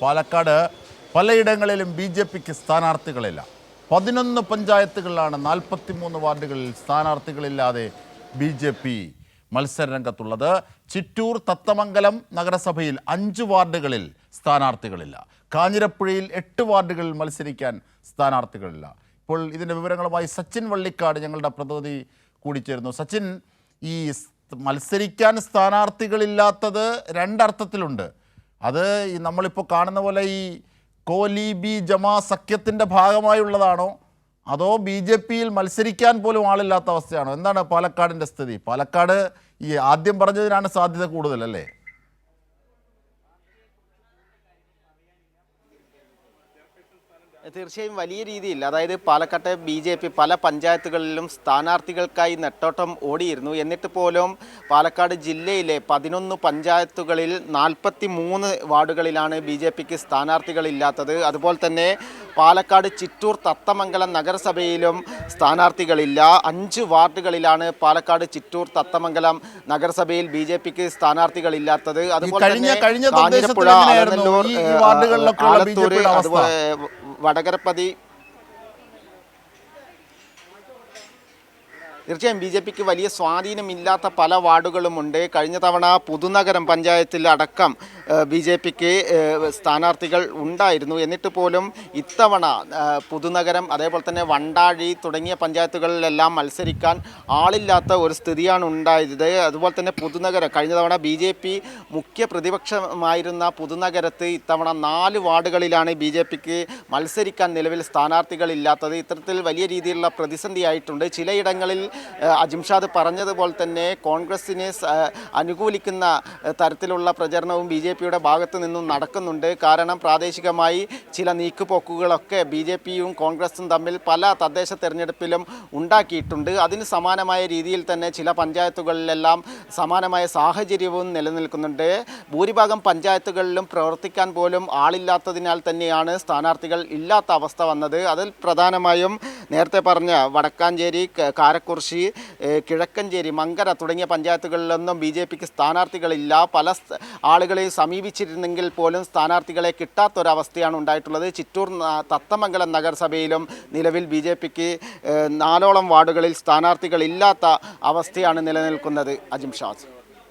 പാലക്കാട് പലയിടങ്ങളിലും B J പിക്ക് സ്ഥാനാർത്ഥികളില്ല. പതിനൊന്ന് പഞ്ചായത്തുകളിലാണ് നാൽപ്പത്തിമൂന്ന് വാർഡുകളിൽ സ്ഥാനാർത്ഥികളില്ലാതെ ബി ജെ പി മത്സരരംഗത്തുള്ളത്. ചിറ്റൂർ തത്തമംഗലം നഗരസഭയിൽ അഞ്ച് വാർഡുകളിൽ സ്ഥാനാർത്ഥികളില്ല. കാഞ്ഞിരപ്പുഴയിൽ എട്ട് വാർഡുകളിൽ മത്സരിക്കാൻ സ്ഥാനാർത്ഥികളില്ല. ഇപ്പോൾ ഇതിന്റെ വിവരങ്ങളുമായി സച്ചിൻ വള്ളിക്കാട് ഞങ്ങളുടെ പ്രതിനിധി കൂടിച്ചേരുന്നു. സച്ചിൻ ഈ മത്സരിക്കാൻ സ്ഥാനാർത്ഥികളില്ലാത്തത് രണ്ടർത്ഥത്തിലുണ്ട്. അത് നമ്മളിപ്പോൾ കാണുന്ന പോലെ ഈ കോലി ബി ജമാ സഖ്യത്തിന്റെ ഭാഗമായുള്ളതാണോ? അതോ ബി ജെ പിയിൽ മത്സരിക്കാൻ പോലും ആളില്ലാത്ത അവസ്ഥയാണോ? എന്താണ് പാലക്കാടിന്റെ സ്ഥിതി? പാലക്കാട് ഈ ആദ്യം പറഞ്ഞതിനാണ് സാധ്യത കൂടുതൽ തീർച്ചയായും വലിയ രീതിയിൽ അതായത് പാലക്കാട്ടെ ബി ജെ പി പല പഞ്ചായത്തുകളിലും സ്ഥാനാർത്ഥികൾക്കായി നെട്ടോട്ടം ഓടിയിരുന്നു. എന്നിട്ട് പോലും പാലക്കാട് ജില്ലയിലെ പതിനൊന്ന് പഞ്ചായത്തുകളിൽ നാൽപ്പത്തി മൂന്ന് വാർഡുകളിലാണ് ബി ജെ പിക്ക് സ്ഥാനാർത്ഥികളില്ലാത്തത്. അതുപോലെ തന്നെ പാലക്കാട് ചിറ്റൂർ തത്തമംഗലം നഗരസഭയിലും സ്ഥാനാർത്ഥികളില്ല. അഞ്ച് വാർഡുകളിലാണ് പാലക്കാട് ചിറ്റൂർ തത്തമംഗലം നഗരസഭയിൽ ബി ജെ പിക്ക് സ്ഥാനാർത്ഥികളില്ലാത്തത്. അതുപോലെ തന്നെ കാഞ്ഞിരപ്പുഴ ആലത്തൂർ? അതുപോലെ വടകരപ്പതി തീർച്ചയായും ബി ജെ പിക്ക് വലിയ സ്വാധീനമില്ലാത്ത പല വാർഡുകളുമുണ്ട്. കഴിഞ്ഞ തവണ പുതുനഗരം പഞ്ചായത്തിൽ അടക്കം ബി ജെ പിക്ക് സ്ഥാനാർത്ഥികൾ ഉണ്ടായിരുന്നു. എന്നിട്ട് പോലും ഇത്തവണ പുതുനഗരം അതേപോലെ തന്നെ വണ്ടാഴി തുടങ്ങിയ പഞ്ചായത്തുകളിലെല്ലാം മത്സരിക്കാൻ ആളില്ലാത്ത ഒരു സ്ഥിതിയാണ് ഉണ്ടായത്. അതുപോലെ തന്നെ പുതുനഗരം കഴിഞ്ഞ തവണ ബി ജെ പി മുഖ്യ പ്രതിപക്ഷമായിരുന്ന പുതുനഗരത്ത് ഇത്തവണ നാല് വാർഡുകളിലാണ് ബി ജെ പിക്ക് മത്സരിക്കാൻ നിലവിൽ സ്ഥാനാർത്ഥികളില്ലാത്തത്. ഇത്തരത്തിൽ വലിയ രീതിയിലുള്ള പ്രതിസന്ധിയായിട്ടുണ്ട്. ചിലയിടങ്ങളിൽ അജിംഷാദ് പറഞ്ഞതുപോലെ തന്നെ കോൺഗ്രസിനെ അനുകൂലിക്കുന്ന തരത്തിലുള്ള പ്രചരണവും ബി ജെ പിയുടെ ഭാഗത്തു നിന്നും നടക്കുന്നുണ്ട്. കാരണം പ്രാദേശികമായി ചില നീക്കുപോക്കുകളൊക്കെ ബി ജെ പിയും കോൺഗ്രസും തമ്മിൽ പല തദ്ദേശ തെരഞ്ഞെടുപ്പിലും ഉണ്ടാക്കിയിട്ടുണ്ട്. അതിന് സമാനമായ രീതിയിൽ തന്നെ ചില പഞ്ചായത്തുകളിലെല്ലാം സമാനമായ സാഹചര്യവും നിലനിൽക്കുന്നുണ്ട്. ഭൂരിഭാഗം പഞ്ചായത്തുകളിലും പ്രവർത്തിക്കാൻ പോലും ആളില്ലാത്തതിനാൽ തന്നെയാണ് സ്ഥാനാർത്ഥികൾ ഇല്ലാത്ത അവസ്ഥ വന്നത്. അതിൽ പ്രധാനമായും നേരത്തെ പറഞ്ഞ വടക്കാഞ്ചേരി കാരക്കുറിശി കിഴക്കഞ്ചേരി മങ്കര തുടങ്ങിയ പഞ്ചായത്തുകളിലൊന്നും ബി ജെ പിക്ക് സ്ഥാനാർത്ഥികളില്ല. പല ആളുകളെയും ആളുകളെ സമീപിച്ചിരുന്നെങ്കിൽ പോലും സ്ഥാനാർത്ഥികളെ കിട്ടാത്തൊരവസ്ഥയാണ് ഉണ്ടായിട്ടുള്ളത്. ചിറ്റൂർ തത്തമംഗലം നഗരസഭയിലും നിലവിൽ ബി ജെ പിക്ക് നാലോളം വാർഡുകളിൽ സ്ഥാനാർത്ഥികളില്ലാത്ത അവസ്ഥയാണ് നിലനിൽക്കുന്നത് അജിം ഷാസ്